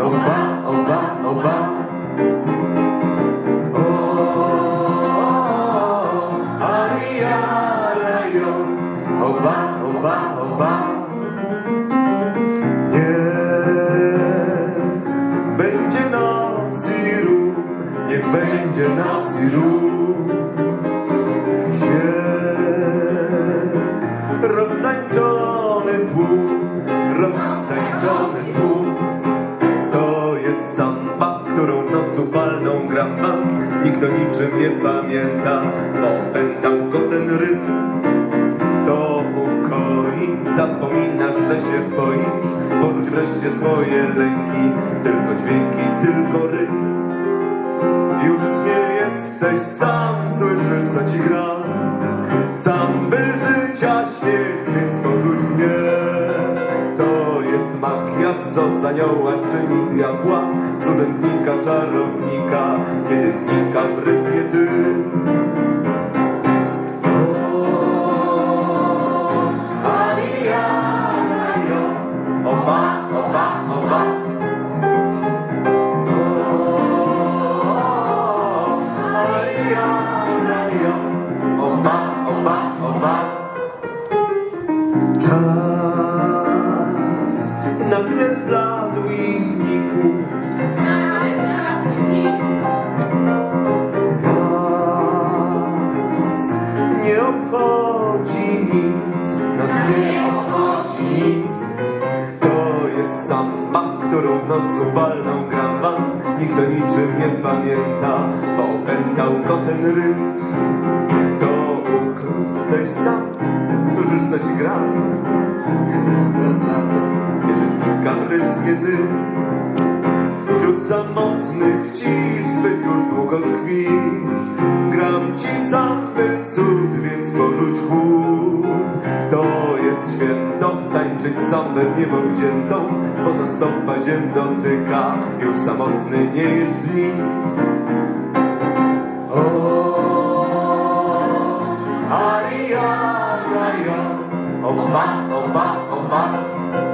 oba, oba, oba. O, oba, oba, oba. Nie będzie nocy rum, nie będzie nocy rum. Śmiech roztańczony tłum, roztańczony tłum. Nikt o niczym nie pamięta, opętał go ten rytm. To ukoi, zapominasz, że się boisz. Porzuć wreszcie swoje lęki, tylko dźwięki, tylko rytm. Już nie jesteś sam, słyszysz co ci gra Sam by magia, co z anioła czyni diabła Z urzędnika, czarownika, kiedy znika w rytmie ty nagle zbladł i znikł. Nas nie obchodzi nic, nas nie obchodzi nic. To jest samba, którą w noc upalną gram wam. Nikt o niczym nie pamięta, bo opętał go ten rytm. To ukryłeś sam, słyszysz co ci gra? Cud, więc porzuć chłód. To jest święto, tańczyć w niebo wziętą, poza stopa ziem dotyka, już samotny nie jest nikt. O, aria, aria, oba, oba, oba.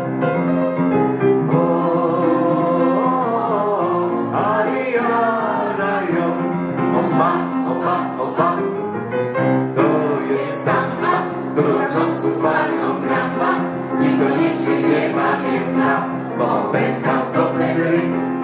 Opętał go ten